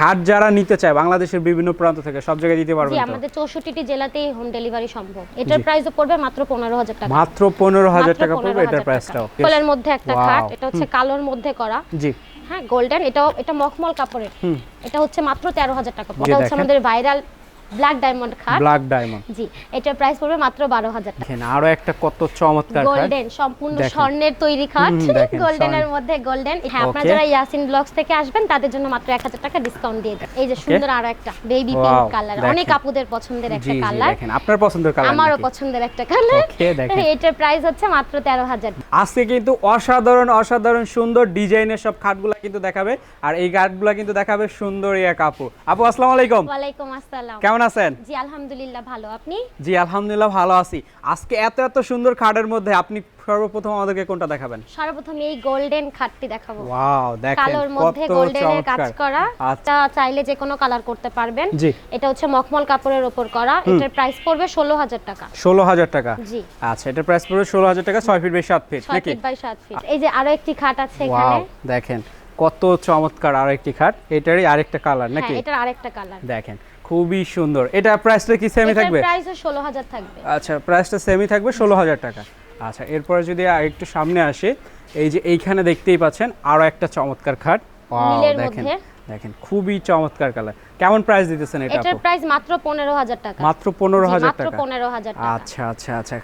খাট যারা নিতে চায় বাংলাদেশের বিভিন্ন প্রান্ত থেকে সব জায়গায় দিতে পারবেন জি আমাদের আমাদের চৌষট্টিটি জেলাতেই হোম ডেলিভারি সম্ভব। এটার প্রাইসও পড়বে মাত্র পনেরো হাজার টাকা। মাত্র পনেরো হাজার টাকা পড়বে এটার। প্রাইসটাও কলের মধ্যে একটা খাট এটা হচ্ছে কালোর মধ্যে করা। জি। হ্যাঁ গোল্ডেন এটাও এটা মখমল কাপড়ের। হুম। এটা হচ্ছে মাত্র তেরো হাজার টাকা। এটা হচ্ছে আমাদের ভাইরাল ব্ল্যাক ডায়মন্ড খাট। ব্ল্যাক ডায়মন্ড জি এটার প্রাইস পড়বে মাত্র বারো হাজার টাকা। দেখেন আরও একটা কত চমৎকার খাট। গোল্ডেন সম্পূর্ণ স্বর্ণের তৈরি খাট। গোল্ডেনের মধ্যে গোল্ডেন হ্যাঁ আপনারা যারা ইয়াসিন ব্লগস থেকে আসবেন তাদের জন্য মাত্র এক হাজার টাকা ডিসকাউন্ট দিয়ে দেন। এই যে সুন্দর আরও একটা বেবি পিঙ্ক কালার অনেক আপুদের পছন্দের একটা কালার দেখেন। আপনার পছন্দের কালার আমারও পছন্দের একটা কালার Okay, দেখেন। এটার প্রাইস হচ্ছে মাত্র তেরো হাজার। আজকে কিন্তু অসাধারণ অসাধারণ সুন্দর ডিজাইনের সব খাটগুলা কিন্তু দেখাবে। আর এই খাটগুলা কিন্তু দেখাবে সুন্দর এক আপু। আপু আসসালামু আলাইকুম। ওয়ালাইকুম আসসালাম। কেমন আছেন? জি আলহামদুলিল্লাহ ভালো। আপনি? জি আলহামদুলিল্লাহ ভালো আছি। আজকে এত এত সুন্দর খাটের মধ্যে আপনি সর্বপ্রথম আমাদেরকে কোনটা দেখাবেন? সর্বপ্রথম এই গোল্ডেন খাটটি দেখাবো। ওয়াও দেখেন কালোর মধ্যে কত গোল্ডেনের কাজ করা। আচ্ছা। এটা চাইলে যে কোনো কালার করতে পারবেন। জি। এটা হচ্ছে মখমল কাপড়ের উপর করা। এটার প্রাইস পড়বে ষোলো হাজার টাকা। ষোলো হাজার টাকা? জি। আচ্ছা এটার প্রাইস পড়বে ষোলো হাজার টাকা ছয় ফিট বাই সাত ফিট ছয় নাকি? ফিট বাই সাত ফিট। এই যে আরও একটি খাট আছে এখানে। দেখেন কত চমৎকার আর একটি খাট। এটারই আরেকটা কালার নাকি? হ্যাঁ এটার আরেকটা কালার। দেখেন খুবই সুন্দর। এটা প্রাইসটা কি সেমই থাকবে? প্রাইসও ষোলো হাজার থাকবে। আচ্ছা প্রাইসটা সেমই থাকবে ষোলো হাজার টাকা। আচ্ছা এরপরে যদি আরেকটু সামনে আসে এই যে এইখানে দেখতেই পাচ্ছেন আরও একটা চমৎকার খাট। ওয়াও দেখেন। দেখেন খুবই চমৎকার কালার। কেমন প্রাইস দিতেছেন এটা এটার প্রাইস মাত্র পনেরো হাজার টাকা। মাত্র পনেরো জি, হাজার মাত্র টাকা। পনেরো হাজার টাকা। আচ্ছা আচ্ছা আচ্ছা।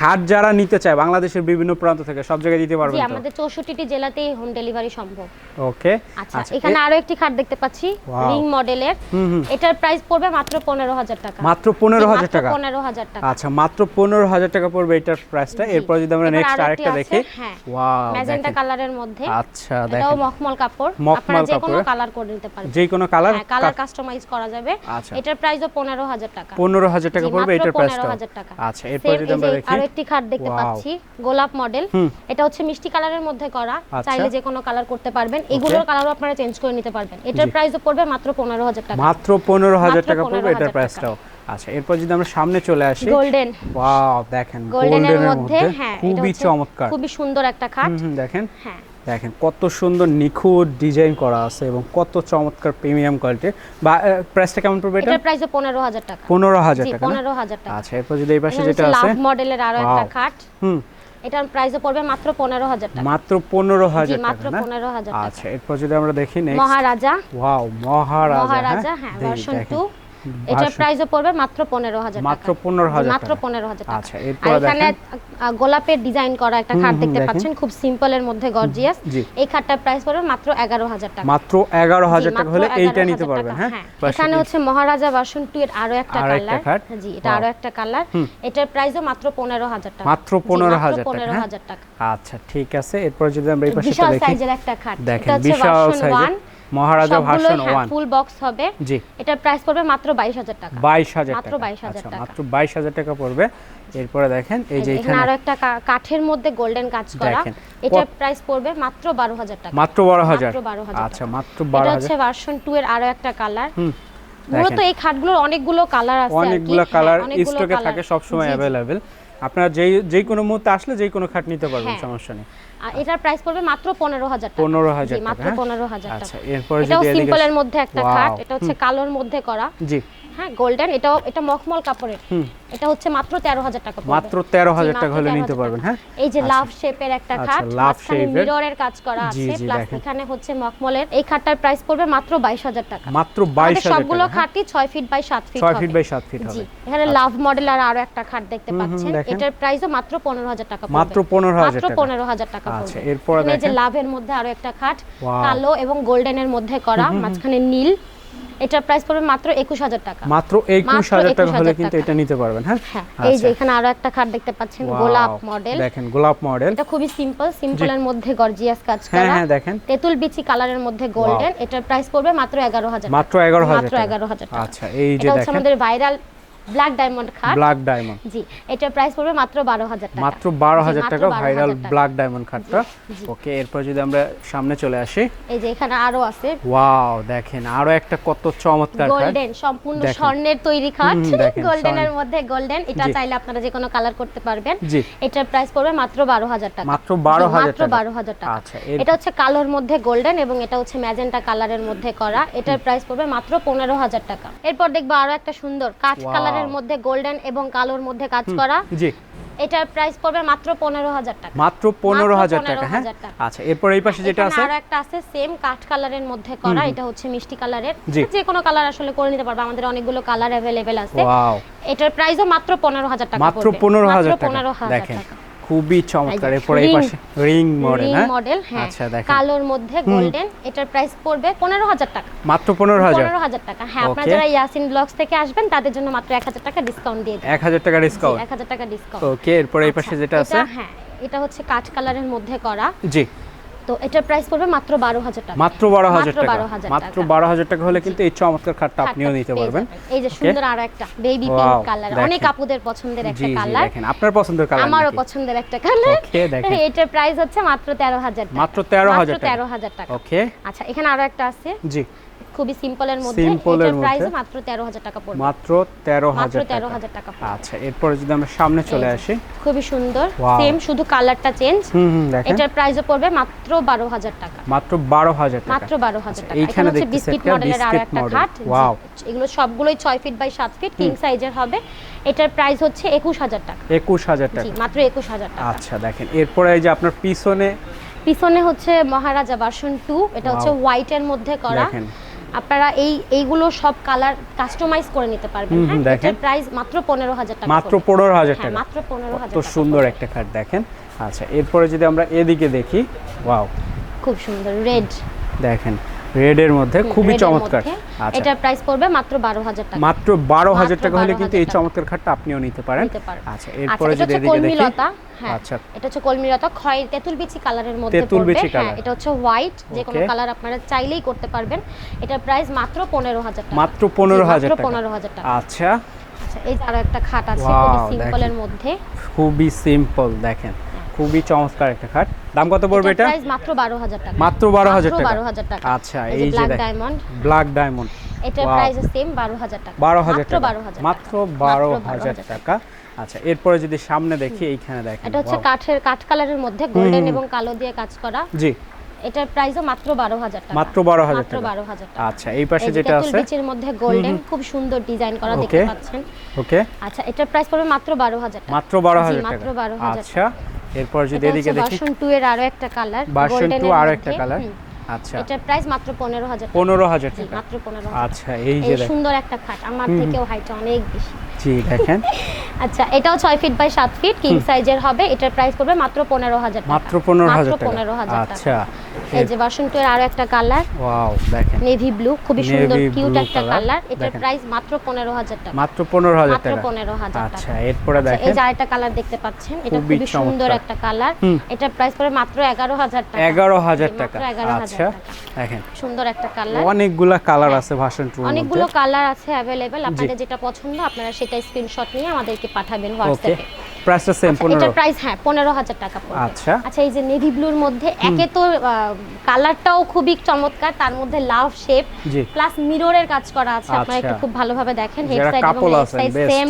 খাট যারা নিতে চায় বাংলাদেশের বিভিন্ন প্রান্ত থেকে সব জায়গায় দিতে পারবেন তো? আমাদের চৌষট্টিটি জেলাতেই হোম ডেলিভারি সম্ভব। ওকে। আচ্ছা এখানে আরও একটি খাট দেখতে পাচ্ছি রিং মডেলের হুম হুম। এটার প্রাইস পড়বে মাত্র পনেরো হাজার টাকা। মাত্র পনেরো হাজার টাকা। পনেরো হাজার টাকা। আচ্ছা মাত্র পনেরো হাজার টাকা পড়বে এটার প্রাইসটা এরপর যদি আমরা নেক্সট আরও আরেকটা দেখি। হ্যাঁ ওয়াও ম্যাজেন্টা কালারের মধ্যে। আচ্ছা এটাও দেখেন। মখমল কাপড়। আপনারা যে কোনো কালার করে নিতে পারবেন যে কোনো কালার কালার কাস্টমাইজ করা যাবে। আচ্ছা। এটার প্রাইসও পনেরো হাজার টাকা। পনেরো হাজার টাকা পড়বে এটার প্রাইসটা 15,000 টাকা। আচ্ছা এরপর যদি আমরা দেখি আরও একটি খাট দেখতে পাচ্ছি গোলাপ মডেল এটা হচ্ছে মিষ্টি কালারের মধ্যে করা। আচ্ছা। চাইলে যে কোনো কালার করতে পারবেন। এগুলোর কালারও আপনারা চেঞ্জ করে নিতে পারবেন। এটার প্রাইসও পড়বে মাত্র পনেরো হাজার টাকা। মাত্র পনেরো হাজার মাত্র টাকা পড়বে এটার প্রাইসটাও আচ্ছা এরপর যদি আমরা সামনে চলে আসি গোল্ডেন ওয়াও দেখেন গোল্ডেনের মধ্যে হ্যাঁ খুবই চমৎকার। খুবই সুন্দর একটা খাট। দেখেন হ্যাঁ। দেখেন কত সুন্দর নিখুঁত ডিজাইন করা আছে এবং কত চমৎকার প্রিমিয়াম কোয়ালিটি। বা প্রাইসটা কেমন পড়বে এটা? প্রাইস 15000 টাকা। 15000 টাকা 15000 টাকা। আচ্ছা এরপর যদি এই পাশে যেটা আছে লাভ মডেলের আরও একটা খাট। হুম। এটার প্রাইসও পড়বে মাত্র 15000 টাকা। মাত্র 15000 টাকা মাত্র 15000 টাকা। আচ্ছা এরপর যদি আমরা দেখি নেক্সট মহারাজা। ওয়াও মহারাজা হ্যাঁ? মহারাজা হ্যাঁ ভার্সন 2 এটার প্রাইসও পড়বে মাত্র পনেরো হাজার টাকা। মাত্র পনেরো জি, হাজার মাত্র টাকা। পনেরো হাজার টাকা। আচ্ছা এরপর এখানে গোলাপের ডিজাইন করা একটা খাট দেখতে পাচ্ছেন খুব সিম্পলের মধ্যে গর্জিয়াস। এই খাটটার প্রাইস পড়বে মাত্র এগারো হাজার টাকা। মাত্র এগারো হাজার জি, টাকা হলে এইটা নিতে পারবেন হ্যাঁ? এখানে হচ্ছে মহারাজা ভার্সন টু এর আরও একটা কালার। জি এটা আরও একটা কালার। এটার প্রাইসও মাত্র পনেরো হাজার টাকা। মাত্র 15,000 টাকা, পনেরো হ্যাঁ? হাজার টাকা। আচ্ছা ঠিক আছে। এরপর যদি আমরা এই পাশে দেখি। বিশাল সাইজের একটা খাট। দেখেন এটা হচ্ছে বিশাল সাইজের one Maharaja version one full box হবে। জি। এটার প্রাইস পড়বে মাত্র বাইশ হাজার টাকা। বাইশ হাজার মাত্র টাকা। 22,000 আচ্ছা, টাকা। মাত্র বাইশ হাজার টাকা পড়বে। এরপরে দেখেন এই যে এখানে আরও একটা কাঠের মধ্যে গোল্ডেন কাজ করা। এটার প্রাইস পড়বে মাত্র বারো হাজার টাকা। মাত্র বারো হাজার। মাত্র 12,000 আচ্ছা। মাত্র এটা হচ্ছে ভার্সন টু এর আরও একটা কালার হুম মূলত এই খাটগুলোর অনেকগুলো কালার আছে কি। অনেকগুলো হ্যাঁ, কালার স্টকে থাকে সব সময়। অ্যাভেলেবেল আপনারা যেই যে কোনো মুহূর্তে আসলে যে কোনো খাট নিতে পারবেন হ্যাঁ। সমস্যা নেই। আর এটার প্রাইস পড়বে মাত্র পনেরো হাজার টাকা। পনেরো হাজার জি, টাকা মাত্র হ্যাঁ? পনেরো হাজার আচ্ছা টাকা এরপরে যদি সিম্পলের মধ্যে একটা খাট এটা হচ্ছে কালোর মধ্যে করা। জি। হ্যাঁ গোল্ডেন এটাও এটা মখমল কাপড়ের। এটা হচ্ছে মাত্র তেরো হাজার টাকা মাত্র তেরো জি, হাজার মাত্র টাকা হলে নিতে পারবেন হ্যাঁ? এই যে লাভ শেপের একটা আচ্ছা, খাট shape-এর। মিররের কাজ করা আছে প্লাস এখানে হচ্ছে মখমলের। এই খাটটার প্রাইস পড়বে মাত্র বাইশ হাজার টাকা। মাত্র বাইশ আমাদের হাজার সবগুলো হ্যাঁ? খাটই ছয় ফিট বাই সাত ফিট ছয় ফিট বাই সাত ফিট হবে। এখানে লাভ মডেল আর আরও একটা খাট দেখতে পাচ্ছেন। এটার প্রাইসও মাত্র পনেরো হাজার টাকা পড়বে। মাত্র পনেরো হাজার মাত্র টাকা। পনেরো হাজার টাকা আচ্ছা, পড়বে। এরপরে এখানে যে। লাভের মধ্যে আরও একটা খাট কালো এবং গোল্ডেনের মধ্যে করা মাঝখানে নীল। এটার প্রাইস পড়বে মাত্র একুশ হাজার টাকা। মাত্র একুশ মাত্র হাজার টাকা হলে কিন্তু এটা নিতে পারবেন হ্যাঁ? হ্যাঁ এই যে আচ্ছা। এখানে আরও একটা খাট দেখতে পাচ্ছেন গোলাপ মডেল দেখেন গোলাপ মডেল এটা খুবই সিম্পল সিম্পলের মধ্যে গর্জিয়াস কাজ হ্যাঁ করা। হ্যাঁ হ্যাঁ দেখেন। তেতুল বিচি কালারের মধ্যে গোল্ডেন এটার প্রাইস পড়বে মাত্র এগারো হাজার মাত্র এগারো হাজার মাত্র টাকা। এগারো হাজার টাকা। আচ্ছা এই যে দেখেন এটা হচ্ছে আমাদের ভাইরাল ব্ল্যাক ডায়মন্ড খাট। ব্ল্যাক ডায়মন্ড জি এটার প্রাইস পড়বে মাত্র বারো হাজার টাকা। মাত্র বারো জি, হাজার মাত্র টাকা। ভাইরাল ব্ল্যাক ডায়মন্ড খাটটা ওকে এরপর যদি আমরা সামনে চলে আসি। এই যে এখানে আরও আছে। ওয়াও দেখেন আরও একটা কত চমৎকার খাট। গোল্ডেন সম্পূর্ণ স্বর্ণের তৈরি খাট। গোল্ডেনের মধ্যে গোল্ডেন এটা চাইলে আপনারা যে কোনো কালার করতে পারবেন। জি। এটার প্রাইস পড়বে মাত্র বারো হাজার টাকা। মাত্র 12,000 মাত্র টাকা। বারো হাজার টাকা। আচ্ছা, এটা হচ্ছে কালোর মধ্যে গোল্ডেন এবং এটা হচ্ছে ম্যাজেন্টা কালারের মধ্যে করা। এটার প্রাইস পড়বে মাত্র পনেরো হাজার টাকা। এরপর দেখব আরও একটা সুন্দর কাঠ Wow. কালারের মধ্যে গোল্ডেন এবং কালোর মধ্যে কাজ করা। জি। এটার প্রাইস পড়বে মাত্র পনেরো হাজার টাকা। মাত্র পনেরো হাজার মাত্র টাকা হ্যাঁ? আচ্ছা এরপর এই পাশে যেটা আছে? আরও একটা আছে সেম কাঠ কালারের মধ্যে করা এটা হচ্ছে মিষ্টি কালারের। যে কোনো কালার আসলে করে নিতে পারবে আমাদের অনেকগুলো কালার অ্যাভেলেবেল আছে। ওয়াও এটার প্রাইসও মাত্র পনেরো হাজার টাকা মাত্র পড়বে। পনেরো হাজার মাত্র টাকা। পনেরো হাজার দেখেন। টাকা। খুবই চমৎকার। এরপর এই পাশে রিং মডেল হ্যাঁ? মডেল হ্যাঁ। আচ্ছা দেখেন। কালোর মধ্যে গোল্ডেন এটার প্রাইস পড়বে পনেরো হাজার টাকা। মাত্র পনেরো হাজার? পনেরো হাজার টাকা হ্যাঁ। আপনারা যারা ইয়াসিন ব্লগস থেকে আসবেন তাদের জন্য মাত্র এক হাজার টাকা ডিসকাউন্ট দিয়ে দিই এক হাজার টাকা ডিসকাউন্ট এক হাজার টাকা ডিসকাউন্ট ওকে এরপর এই পাশে যেটা আছে? হ্যাঁ এটা হচ্ছে কাঠ কালারের মধ্যে করা। জি। তো এটার প্রাইস পড়বে মাত্র বারো হাজার টাকা। মাত্র বারো হাজার টাকা। মাত্র বারো হাজার টাকা হলে কিন্তু এই চমৎকার খাটটা আপনিও নিতে পারবেন। এই যে সুন্দর আরও একটা বেবি পিঙ্ক কালার অনেক আপুদের পছন্দের একটা কালার দেখেন। আপনার পছন্দের কালার আমারও পছন্দের একটা কালার দেখেন। এটার প্রাইস হচ্ছে মাত্র তেরো হাজার মাত্র তেরো হাজার তেরো হাজার টাকা। ওকে আচ্ছা এখানে আরও একটা আছে। জি। খুবই সিম্পলের মধ্যে। এটার প্রাইস মাত্র তেরো হাজার টাকা পড়বে। মাত্র তেরো মাত্র হাজার তেরো টাকা। আচ্ছা এরপরে যদি আমরা সামনে চলে আসি। খুবই সুন্দর। সেম শুধু কালারটা চেঞ্জ হুম হুম দেখেন। এটার প্রাইসও পড়বে মাত্র বারো হাজার টাকা। মাত্র বারো হাজার টাকা। মাত্র বারো হাজার টাকা। এইখানে এখানে হচ্ছে বিস্কিট মডেলের আরও একটা খাট. জি, এগুলো সবগুলোই ছয় ফিট বাই সাত ফিট কিং সাইজের হবে। এটার প্রাইস হচ্ছে একুশ হাজার টাকা। একুশ হাজার জি টাকা। মাত্র একুশ হাজার টাকা। আচ্ছা দেখেন। এরপরে এই যে আপনার পিছনে পিছনে হচ্ছে মহারাজা ভার্সন টু এটা হচ্ছে. হোয়াইটের মধ্যে করা। আপনারা এই এইগুলো সব কালার কাস্টমাইজ করে নিতে পারবেন। হ্যাঁ দেখেন। প্রাইস মাত্র পনেরো হাজার টাকা মাত্র পড়বে। পনেরো হাজার হ্যাঁ টাকা। মাত্র 15000 টাকা কত সুন্দর একটা খাট দেখেন। আচ্ছা এরপরে যদি আমরা এদিকে দেখি ওয়াও খুব সুন্দর রেড দেখেন রেড এর মধ্যে খুবই চমৎকার। আচ্ছা। এটার প্রাইস পড়বে মাত্র বারো হাজার টাকা। মাত্র বারো হাজার মাত্র টাকা হলে কিন্তু এই চমৎকার খাটটা আপনিও নিতে পারেন। আচ্ছা আচ্ছা এরপরে এটা যদি এদিকে দেখি। কলমিলতা। হ্যাঁ আচ্ছা। এটা হচ্ছে কলমিলতা। খয় তেঁতুল বিচি কালারের মধ্যে পড়বে। হ্যাঁ এটা হচ্ছে হোয়াইট যে কোনো কালার আপনারা চাইলেই করতে পারবেন। এটার প্রাইস মাত্র পনেরো হাজার টাকা। মাত্র পনেরো জি, হাজার মাত্র টাকা। পনেরো হাজার টাকা। আচ্ছা। আচ্ছা এই আরও একটা খাট আছে খুবই সিম্পলের মধ্যে। খুবই সিম্পল দেখেন। খুবই চমৎকার একটা খাট দাম কত পড়বে এটা প্রাইস মাত্র বারো হাজার টাকা মাত্র বারো হাজার টাকা বারো হাজার টাকা আচ্ছা এই যে ব্ল্যাক ডায়মন্ড ব্ল্যাক ডায়মন্ড এটার প্রাইস সেম বারো হাজার টাকা বারো হাজার মাত্র টাকা বারো হাজার মাত্র বারো মাত্র হাজার টাকা আচ্ছা এরপরে যদি সামনে দেখি এইখানে দেখেন এটা হচ্ছে কাঠের কাঠ কালারের মধ্যে গোল্ডেন এবং কালো দিয়ে কাজ করা জি এটার প্রাইসও মাত্র বারো হাজার টাকা মাত্র 12,000 মাত্র টাকা। বারো হাজার টাকা আচ্ছা এই পাশে যেটা আছে বিচির মধ্যে গোল্ডেন খুব সুন্দর ডিজাইন করা দেখতে পাচ্ছেন ওকে আচ্ছা এটার প্রাইস পড়বে মাত্র বারো হাজার টাকা মাত্র বারো জি, হাজার মাত্র টাকা 12,000 আচ্ছা এরপর যদি এদিকে দেখি। ভার্সন টু এর আরও একটা কালার ভার্সন টু আরও একটা কালার আচ্ছা। এটার প্রাইস মাত্র পনেরো হাজার টাকা। মাত্র 15000 আচ্ছা এই এই যে সুন্দর একটা খাট। আমার থেকেও হাইট অনেক বেশি। জি দেখেন। আচ্ছা এটাও ছয় ফিট বাই সাত ফিট কিং সাইজের হবে। এটার প্রাইস পড়বে মাত্র পনেরো হাজার টাকা। মাত্র পনেরো হাজার মাত্র টাকা। আচ্ছা এই যে ভার্সন টু এর আরও একটা কালার ওয়াও দেখেন। নেভি ব্লু খুবই সুন্দর কিউট একটা কালার এটার প্রাইস মাত্র পনেরো হাজার টাকা। মাত্র পনেরো হাজার মাত্র টাকা। পনেরো হাজার টাকা। আচ্ছা এরপরে আচ্ছা, দেখেন। এই যে আরেকটা কালার দেখতে পাচ্ছেন এটা খুবই সুন্দর একটা কালার। এটার প্রাইস পড়বে মাত্র এগারো হাজার টাকা। এগারো হাজার জি, টাকা। আচ্ছা দেখেন। সুন্দর একটা কালার অনেকগুলা কালার আছে ভার্সন টু অনেকগুলো কালার আছে অ্যাভেলেবেল আপনাদের যেটা পছন্দ আপনারা সেটা স্ক্রিনশট নিয়ে আমাদেরকে পাঠাবেন হোয়াটসঅ্যাপে প্রাইসটা সেম পনেরো। এটার প্রাইস হ্যাঁ পনেরো হাজার টাকা পড়বে। আচ্ছা। আচ্ছা এই যে নেভি ব্লুর মধ্যে একে তো কালারটাও খুবই চমৎকার তার মধ্যে লাভ শেপ প্লাস মিররের কাজ করা আছে আপনারা আচ্ছা। একটু খুব ভালোভাবে দেখেন হেড সাইড এবং লেগ সাইড। সেম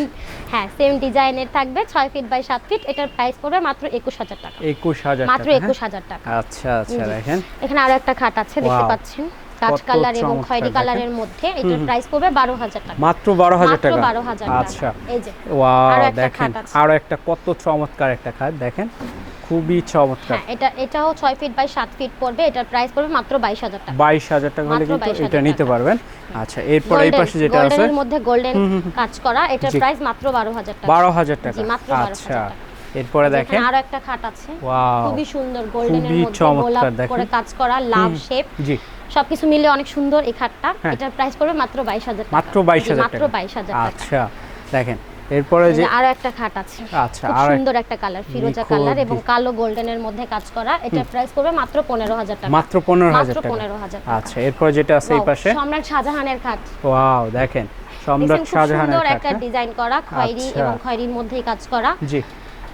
হ্যাঁ সেম ডিজাইনের থাকবে ছয় ফিট বাই সাত ফিট এটার প্রাইস পড়বে মাত্র একুশ হাজার টাকা। একুশ হাজার মাত্র টাকা হ্যাঁ? একুশ হাজার টাকা। আচ্ছা আচ্ছা দেখেন। এখানে আরও একটা খাট আছে দেখতে পাচ্ছেন। কত কালার এবং খয়েরি কালারের মধ্যে এটার প্রাইস পড়বে বারো হাজার টাকা। মাত্র বারো হাজার মাত্র টাকা? আচ্ছা। এই যে ওয়াও দেখেন আরও একটা কত চমৎকার একটা খাট দেখেন খুবই চমৎকার। হ্যাঁ এটা এটাও ছয় ফিট বাই সাত ফিট পড়বে এটার প্রাইস পড়বে মাত্র বাইশ হাজার টাকা। বাইশ হাজার টাকা হলে কিন্তু এটা নিতে পারবেন। আচ্ছা এরপর এই পাশে যেটা আছে? golden মধ্যে গোল্ডেন কাজ করা এটার প্রাইস মাত্র বারো হাজার টাকা। বারো হাজার টাকা। জি, মাত্র 12,000 আচ্ছা টাকা। এরপরে দেখেন আরও একটা খাট আছে। ওয়াও খুবই সুন্দর গোল্ডেনের মধ্যে গোলাপ করে কাজ করা লাভ শেপ জি। সবকিছু মিলে অনেক সুন্দর এই খাটটা। হ্যাঁ। এটার প্রাইস পড়বে মাত্র বাইশ হাজার টাকা। মাত্র বাইশ জি, হাজার মাত্র টাকা। বাইশ হাজার টাকা। আচ্ছা দেখেন এরপরে যে আরও একটা খাট আছে। আচ্ছা আর সুন্দর একটা কালার ফিরোজা কালার এবং কালো গোল্ডেনের মধ্যে কাজ করা। এটা প্রাইস পড়বে মাত্র পনেরো হাজার টাকা। মাত্র পনেরো হাজার মাত্র টাকা। 15,000 টাকা। আচ্ছা এরপর যেটা আছে এই পাশে? সম্রাট শাহজাহানের খাট। ওয়াও দেখেন সম্রাট শাহজাহানের সুন্দর খাট, একটা হ্যাঁ? ডিজাইন করা খয়েরি আচ্ছা। এবং খয়েরির মধ্যেই কাজ করা। জি।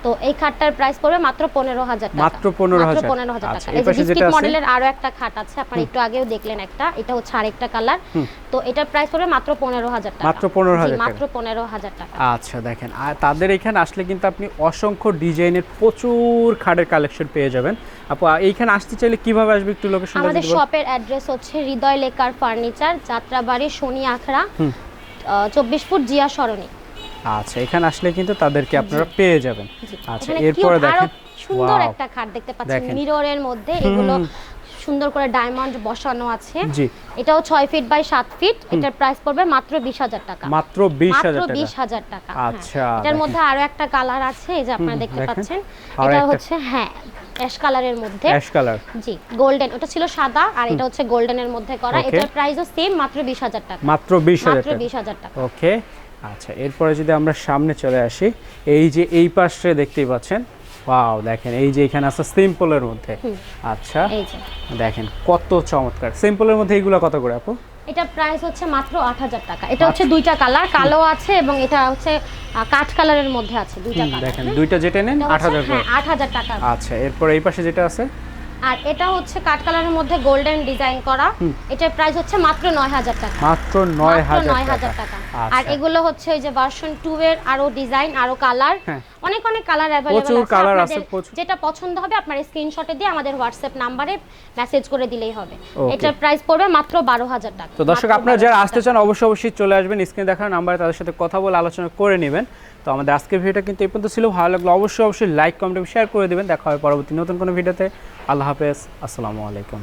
তো এই খাটটার প্রাইস পড়বে মাত্র পনেরো হাজার টাকা। মাত্র 15,000 মাত্র পনেরো হাজার আচ্ছা, টাকা। এই যে বিস্কিট মডেলের আরও একটা খাট আছে আপনারা একটু আগেও দেখলেন একটা। এটা হচ্ছে আরেকটা কালার তো এটার প্রাইস পড়বে মাত্র পনেরো হাজার টাকা। মাত্র 15,000 জি, টাকা। মাত্র পনেরো হাজার টাকা। আচ্ছা দেখেন। আর তাদের এখানে আসলে কিন্তু আপনি অসংখ্য ডিজাইনের প্রচুর খাটের কালেকশন পেয়ে যাবেন। আপু এইখানে আসতে চাইলে কীভাবে আসবে একটু লোকেশন আমাদের শপের অ্যাড্রেস হচ্ছে হৃদয় লেকার ফার্নিচার যাত্রাবাড়ি শনি আখড়া। চব্বিশ ফুট জিয়া সরণি। আচ্ছা এখানে আসলে কিন্তু তাদেরকে আপনারা পেয়ে যাবেন। আচ্ছা এরপরে দেখেন সুন্দর একটা খাট দেখতে পাচ্ছেন মিররের মধ্যে এগুলো সুন্দর করে ডায়মন্ড বসানো আছে। জি। এটাও ছয় ফিট বাই সাত ফিট এটার প্রাইস পড়বে মাত্র বিশ হাজার টাকা। মাত্র বিশ মাত্র হাজার টাকা। বিশ হাজার টাকা হ্যাঁ। আচ্ছা, এটার মধ্যে আরও একটা কালার আছে এই যে আপনারা দেখতে পাচ্ছেন। এটা হচ্ছে হ্যাঁ অ্যাশ কালারের মধ্যে। অ্যাশ কালার জি গোল্ডেন ওটা ছিল সাদা আর এটা হচ্ছে গোল্ডেনের মধ্যে করা. এটার প্রাইসও সেম মাত্র বিশ হাজার টাকা। মাত্র বিশ হাজার মাত্র টাকা। বিশ হাজার টাকা। ওকে আচ্ছা এরপরে যদি আমরা সামনে চলে আসি এই যে এই পাশে দেখতেই পাচ্ছেন ওয়াও দেখেন এই যে এখানে আছে সিম্পলের মধ্যে। আচ্ছা দেখেন কত চমৎকার। সিম্পলের মধ্যে এইগুলো কত করে আপু? এটা প্রাইস হচ্ছে মাত্র আট হাজার টাকা। এটা হচ্ছে দুইটা কালার কালো আছে এবং এটা হচ্ছে কাঠ কালারের মধ্যে আছে দুইটা কালার। দেখেন দুইটা যেটা নেন আট হাজার করে। হ্যাঁ আট হাজার টাকা। আচ্ছা এরপর এই পাশে যেটা আছে? আর এটা হচ্ছে কাঠ কালারের মধ্যে গোল্ডেন ডিজাইন করা। এটার প্রাইস হচ্ছে মাত্র নয় হাজার টাকা। মাত্র নয় মাত্র হাজার নয় টাকা। আর আচ্ছা। এগুলো হচ্ছে ওই যে ভার্সন টু এর আরও ডিজাইন আরও কালার হ্যাঁ। অনেক অনেক কালার অ্যাভেলেবল আছে। আপনাদের আছে, যেটা পছন্দ হবে আপনার স্ক্রিনশটে দিয়ে আমাদের হোয়াটসঅ্যাপ নাম্বারে মেসেজ করে দিলেই হবে. এটার প্রাইস পড়বে মাত্র বারো হাজার টাকা। তো দর্শক আপনারা যারা আসতে চান অবশ্যই অবশ্যই চলে আসবেন। স্ক্রিনে দেখার নাম্বারে তাদের সাথে কথা বলে আলোচনা করে নেবেন। তো আমাদের আজকের ভিডিওটা কিন্তু এই পর্যন্ত ছিল। ভালো লাগল অবশ্যই অবশ্যই লাইক কমেন্ট শেয়ার করে দেবেন। দেখা হবে পরবর্তী নতুন কোনো ভিডিওতে। আল্লাহ হাফেজ। আসসালামু আলাইকুম।